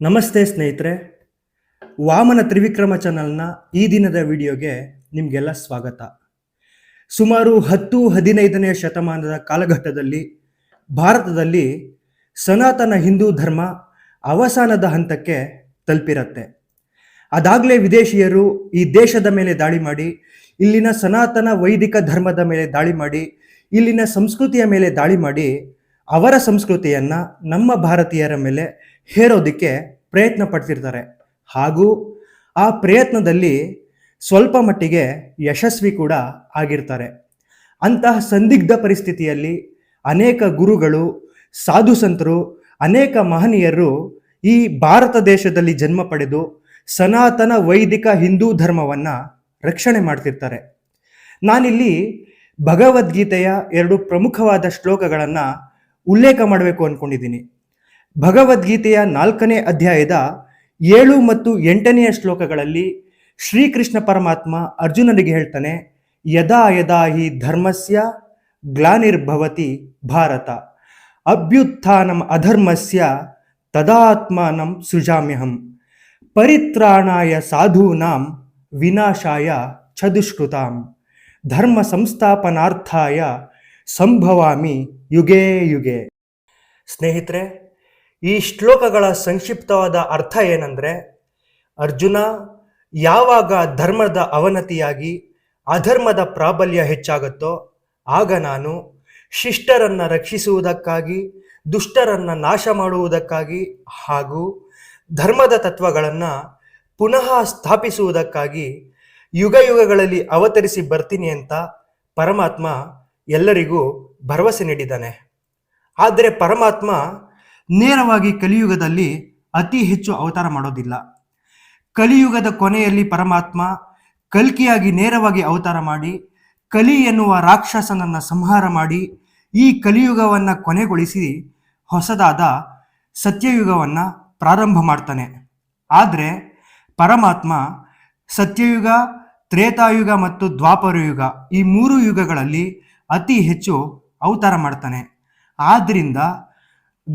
ನಮಸ್ತೆ ಸ್ನೇಹಿತರೆ, ವಾಮನ ತ್ರಿವಿಕ್ರಮ ಚಾನಲ್ನ ಈ ದಿನದ ವಿಡಿಯೋಗೆ ನಿಮಗೆಲ್ಲ ಸ್ವಾಗತ. ಸುಮಾರು ಹತ್ತು ಹದಿನೈದನೇ ಶತಮಾನದ ಕಾಲಘಟ್ಟದಲ್ಲಿ ಭಾರತದಲ್ಲಿ ಸನಾತನ ಹಿಂದೂ ಧರ್ಮ ಅವಸಾನದ ಹಂತಕ್ಕೆ ತಲುಪಿರತ್ತೆ. ಅದಾಗಲೇ ವಿದೇಶಿಯರು ಈ ದೇಶದ ಮೇಲೆ ದಾಳಿ ಮಾಡಿ, ಇಲ್ಲಿನ ಸನಾತನ ವೈದಿಕ ಧರ್ಮದ ಮೇಲೆ ದಾಳಿ ಮಾಡಿ, ಇಲ್ಲಿನ ಸಂಸ್ಕೃತಿಯ ಮೇಲೆ ದಾಳಿ ಮಾಡಿ ಅವರ ಸಂಸ್ಕೃತಿಯನ್ನು ನಮ್ಮ ಭಾರತೀಯರ ಮೇಲೆ ಹೇರೋದಕ್ಕೆ ಪ್ರಯತ್ನ ಪಡ್ತಿರ್ತಾರೆ. ಹಾಗೂ ಆ ಪ್ರಯತ್ನದಲ್ಲಿ ಸ್ವಲ್ಪ ಮಟ್ಟಿಗೆ ಯಶಸ್ವಿ ಕೂಡ ಆಗಿರ್ತಾರೆ. ಅಂತಹ ಸಂದಿಗ್ಧ ಪರಿಸ್ಥಿತಿಯಲ್ಲಿ ಅನೇಕ ಗುರುಗಳು, ಸಾಧು ಸಂತರು, ಅನೇಕ ಮಹನೀಯರು ಈ ಭಾರತ ದೇಶದಲ್ಲಿ ಜನ್ಮ ಪಡೆದು ಸನಾತನ ವೈದಿಕ ಹಿಂದೂ ಧರ್ಮವನ್ನ ರಕ್ಷಣೆ ಮಾಡ್ತಿರ್ತಾರೆ. ನಾನಿಲ್ಲಿ ಭಗವದ್ಗೀತೆಯ ಎರಡು ಪ್ರಮುಖವಾದ ಶ್ಲೋಕಗಳನ್ನು ಉಲ್ಲೇಖ ಮಾಡಬೇಕು ಅಂದ್ಕೊಂಡಿದ್ದೀನಿ ಭಗವದ್ಗೀತೆಯ ನಾಲ್ಕನೇ ಅಧ್ಯಾಯದ ಏಳು ಮತ್ತು ಎಂಟನೆಯ ಶ್ಲೋಕಗಳಲ್ಲಿ ಶ್ರೀಕೃಷ್ಣ ಪರಮಾತ್ಮ ಅರ್ಜುನನಿಗೆ ಹೇಳ್ತಾನೆ, ಯದಾ ಯದಾ ಹಿ ಧರ್ಮಸ್ಯ ಗ್ಲಾನಿರ್ಭವತಿ ಭಾರತ, ಅಭ್ಯುತ್ಥಾನಂ ಅಧರ್ಮಸ್ಯ ತದಾತ್ಮಾನಂ ಸೃಜಾಮ್ಯಹಂ, ಪರಿತ್ರಾಣಾಯ ಸಾಧೂನಾಂ ವಿನಾಶಾಯ ಚದುಷ್ಕೃತಾಂ, ಧರ್ಮ ಸಂಸ್ಥಾಪನಾರ್ಥಾಯ ಸಂಭವಾಮಿ ಯುಗೇ ಯುಗೆ. ಸ್ನೇಹಿತರೆ ಈ ಶ್ಲೋಕಗಳ ಸಂಕ್ಷಿಪ್ತವಾದ ಅರ್ಥ ಏನಂದ್ರೆ, ಅರ್ಜುನ ಯಾವಾಗ ಧರ್ಮದ ಅವನತಿಯಾಗಿ ಅಧರ್ಮದ ಪ್ರಾಬಲ್ಯ ಹೆಚ್ಚಾಗುತ್ತೋ, ಆಗ ನಾನು ಶಿಷ್ಟರನ್ನು ರಕ್ಷಿಸುವುದಕ್ಕಾಗಿ, ದುಷ್ಟರನ್ನು ನಾಶ ಮಾಡುವುದಕ್ಕಾಗಿ ಹಾಗೂ ಧರ್ಮದ ತತ್ವಗಳನ್ನು ಪುನಃ ಸ್ಥಾಪಿಸುವುದಕ್ಕಾಗಿ ಯುಗ ಯುಗಗಳಲ್ಲಿ ಅವತರಿಸಿ ಬರ್ತೀನಿ ಅಂತ ಪರಮಾತ್ಮ ಎಲ್ಲರಿಗೂ ಭರವಸೆ ನೀಡಿದ್ದಾನೆ. ಆದರೆ ಪರಮಾತ್ಮ ನೇರವಾಗಿ ಕಲಿಯುಗದಲ್ಲಿ ಅತಿ ಹೆಚ್ಚು ಅವತಾರ ಮಾಡೋದಿಲ್ಲ. ಕಲಿಯುಗದ ಕೊನೆಯಲ್ಲಿ ಪರಮಾತ್ಮ ಕಲ್ಕಿಯಾಗಿ ನೇರವಾಗಿ ಅವತಾರ ಮಾಡಿ, ಕಲಿ ಎನ್ನುವ ರಾಕ್ಷಸನನ್ನ ಸಂಹಾರ ಮಾಡಿ, ಈ ಕಲಿಯುಗವನ್ನ ಕೊನೆಗೊಳಿಸಿ ಹೊಸದಾದ ಸತ್ಯಯುಗವನ್ನ ಪ್ರಾರಂಭ ಮಾಡ್ತಾನೆ. ಆದರೆ ಪರಮಾತ್ಮ ಸತ್ಯಯುಗ, ತ್ರೇತಾಯುಗ ಮತ್ತು ದ್ವಾಪರಯುಗ ಈ ಮೂರು ಯುಗಗಳಲ್ಲಿ ಅತಿ ಹೆಚ್ಚು ಅವತಾರ ಮಾಡ್ತಾನೆ. ಆದ್ರಿಂದ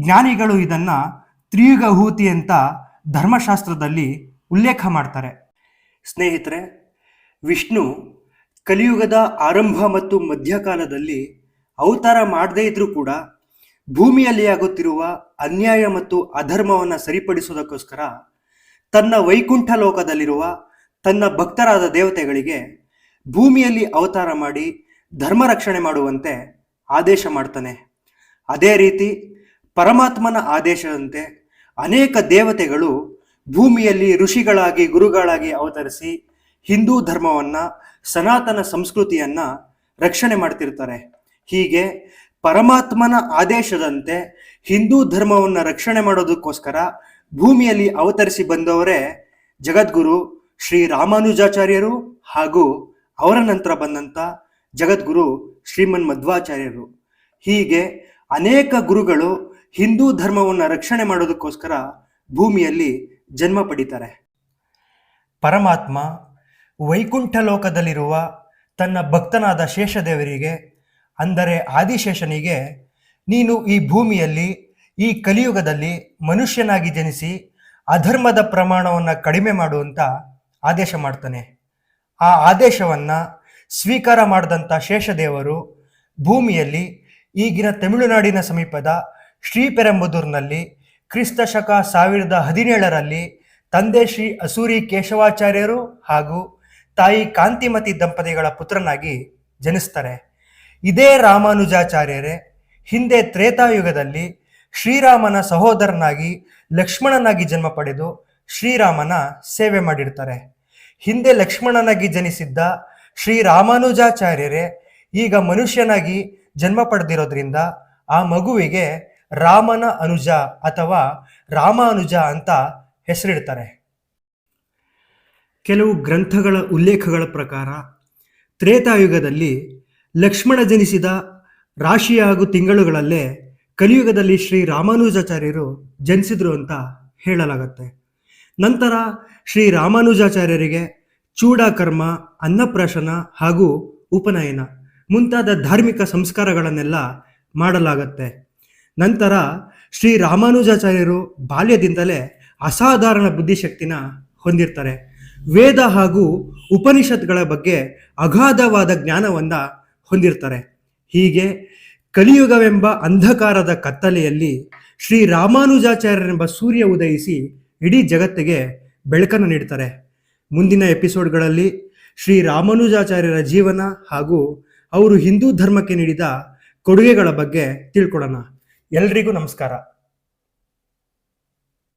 ಜ್ಞಾನಿಗಳು ಇದನ್ನ ತ್ರಿಯುಗಹೂತಿ ಅಂತ ಧರ್ಮಶಾಸ್ತ್ರದಲ್ಲಿ ಉಲ್ಲೇಖ ಮಾಡ್ತಾರೆ. ಸ್ನೇಹಿತರೆ, ವಿಷ್ಣು ಕಲಿಯುಗದ ಆರಂಭ ಮತ್ತು ಮಧ್ಯಕಾಲದಲ್ಲಿ ಅವತಾರ ಮಾಡದೇ ಇದ್ರೂ ಕೂಡ ಭೂಮಿಯಲ್ಲಿ ಆಗುತ್ತಿರುವ ಅನ್ಯಾಯ ಮತ್ತು ಅಧರ್ಮವನ್ನು ಸರಿಪಡಿಸುವುದಕ್ಕೋಸ್ಕರ ತನ್ನ ವೈಕುಂಠ ಲೋಕದಲ್ಲಿರುವ ತನ್ನ ಭಕ್ತರಾದ ದೇವತೆಗಳಿಗೆ ಭೂಮಿಯಲ್ಲಿ ಅವತಾರ ಮಾಡಿ ಧರ್ಮ ರಕ್ಷಣೆ ಮಾಡುವಂತೆ ಆದೇಶ ಮಾಡ್ತಾನೆ. ಅದೇ ರೀತಿ ಪರಮಾತ್ಮನ ಆದೇಶದಂತೆ ಅನೇಕ ದೇವತೆಗಳು ಭೂಮಿಯಲ್ಲಿ ಋಷಿಗಳಾಗಿ, ಗುರುಗಳಾಗಿ ಅವತರಿಸಿ ಹಿಂದೂ ಧರ್ಮವನ್ನ, ಸನಾತನ ಸಂಸ್ಕೃತಿಯನ್ನ ರಕ್ಷಣೆ ಮಾಡ್ತಿರ್ತಾರೆ. ಹೀಗೆ ಪರಮಾತ್ಮನ ಆದೇಶದಂತೆ ಹಿಂದೂ ಧರ್ಮವನ್ನ ರಕ್ಷಣೆ ಮಾಡೋದಕ್ಕೋಸ್ಕರ ಭೂಮಿಯಲ್ಲಿ ಅವತರಿಸಿ ಬಂದವರೇ ಜಗದ್ಗುರು ಶ್ರೀ ರಾಮಾನುಜಾಚಾರ್ಯರು ಹಾಗೂ ಅವರ ನಂತರ ಬಂದಂತ ಜಗದ್ಗುರು ಶ್ರೀಮನ್ ಮಧ್ವಾಚಾರ್ಯರು ಹೀಗೆ ಅನೇಕ ಗುರುಗಳು ಹಿಂದೂ ಧರ್ಮವನ್ನು ರಕ್ಷಣೆ ಮಾಡೋದಕ್ಕೋಸ್ಕರ ಭೂಮಿಯಲ್ಲಿ ಜನ್ಮ ಪಡಿತಾರೆ. ಪರಮಾತ್ಮ ವೈಕುಂಠ ಲೋಕದಲ್ಲಿರುವ ತನ್ನ ಭಕ್ತನಾದ ಶೇಷದೇವರಿಗೆ, ಅಂದರೆ ಆದಿಶೇಷನಿಗೆ, ನೀನು ಈ ಭೂಮಿಯಲ್ಲಿ, ಈ ಕಲಿಯುಗದಲ್ಲಿ ಮನುಷ್ಯನಾಗಿ ಜನಿಸಿ ಅಧರ್ಮದ ಪ್ರಮಾಣವನ್ನು ಕಡಿಮೆ ಮಾಡುವಂತ ಆದೇಶ ಮಾಡ್ತಾನೆ. ಆ ಆದೇಶವನ್ನ ಸ್ವೀಕಾರ ಮಾಡಿದಂಥ ಶೇಷದೇವರು ಭೂಮಿಯಲ್ಲಿ ಈಗಿನ ತಮಿಳುನಾಡಿನ ಸಮೀಪದ ಶ್ರೀಪೆರಂಬುದೂರಿನಲ್ಲಿ ಕ್ರಿಸ್ತ ಶಕ ಸಾವಿರದ ಹದಿನೇಳರಲ್ಲಿ ತಂದೆ ಶ್ರೀ ಅಸೂರಿ ಕೇಶವಾಚಾರ್ಯರು ಹಾಗೂ ತಾಯಿ ಕಾಂತಿಮತಿ ದಂಪತಿಗಳ ಪುತ್ರನಾಗಿ ಜನಿಸ್ತಾರೆ. ಇದೇ ರಾಮಾನುಜಾಚಾರ್ಯರೇ, ಹಿಂದೆ ತ್ರೇತಾಯುಗದಲ್ಲಿ ಶ್ರೀರಾಮನ ಸಹೋದರನಾಗಿ ಲಕ್ಷ್ಮಣನಾಗಿ ಜನ್ಮ ಪಡೆದು ಶ್ರೀರಾಮನ ಸೇವೆ ಮಾಡಿರ್ತಾರೆ. ಹಿಂದೆ ಲಕ್ಷ್ಮಣನಾಗಿ ಜನಿಸಿದ್ದ ಶ್ರೀ ರಾಮಾನುಜಾಚಾರ್ಯರೇ ಈಗ ಮನುಷ್ಯನಾಗಿ ಜನ್ಮ ಪಡೆದಿರೋದ್ರಿಂದ ಆ ಮಗುವಿಗೆ ರಾಮನ ಅನುಜ ಅಥವಾ ರಾಮಾನುಜ ಅಂತ ಹೆಸರಿಡ್ತಾರೆ. ಕೆಲವು ಗ್ರಂಥಗಳ ಉಲ್ಲೇಖಗಳ ಪ್ರಕಾರ, ತ್ರೇತಾಯುಗದಲ್ಲಿ ಲಕ್ಷ್ಮಣ ಜನಿಸಿದ ರಾಶಿ ಹಾಗೂ ತಿಂಗಳುಗಳಲ್ಲೇ ಕಲಿಯುಗದಲ್ಲಿ ಶ್ರೀ ರಾಮಾನುಜಾಚಾರ್ಯರು ಜನಿಸಿದ್ರು ಅಂತ ಹೇಳಲಾಗುತ್ತೆ. ನಂತರ ಶ್ರೀ ರಾಮಾನುಜಾಚಾರ್ಯರಿಗೆ ಚೂಡಾಕರ್ಮ, ಅನ್ನಪ್ರಾಶನ ಹಾಗೂ ಉಪನಯನ ಮುಂತಾದ ಧಾರ್ಮಿಕ ಸಂಸ್ಕಾರಗಳನ್ನೆಲ್ಲ ಮಾಡಲಾಗತ್ತೆ. ನಂತರ ಶ್ರೀ ರಾಮಾನುಜಾಚಾರ್ಯರು ಬಾಲ್ಯದಿಂದಲೇ ಅಸಾಧಾರಣ ಬುದ್ಧಿಶಕ್ತಿನ ಹೊಂದಿರ್ತಾರೆ. ವೇದ ಹಾಗೂ ಉಪನಿಷತ್ಗಳ ಬಗ್ಗೆ ಅಗಾಧವಾದ ಜ್ಞಾನವನ್ನ ಹೊಂದಿರ್ತಾರೆ. ಹೀಗೆ ಕಲಿಯುಗವೆಂಬ ಅಂಧಕಾರದ ಕತ್ತಲೆಯಲ್ಲಿ ಶ್ರೀ ರಾಮಾನುಜಾಚಾರ್ಯರೆಂಬ ಸೂರ್ಯ ಉದಯಿಸಿ ಇಡೀ ಜಗತ್ತಿಗೆ ಬೆಳಕನ್ನು ನೀಡ್ತಾರೆ. ಮುಂದಿನ ಎಪಿಸೋಡ್ಗಳಲ್ಲಿ ಶ್ರೀ ರಾಮಾನುಜಾಚಾರ್ಯರ ಜೀವನ ಹಾಗೂ ಅವರು ಹಿಂದೂ ಧರ್ಮಕ್ಕೆ ನೀಡಿದ ಕೊಡುಗೆಗಳ ಬಗ್ಗೆ ತಿಳ್ಕೊಳ್ಳೋಣ. ಎಲ್ರಿಗೂ ನಮಸ್ಕಾರ.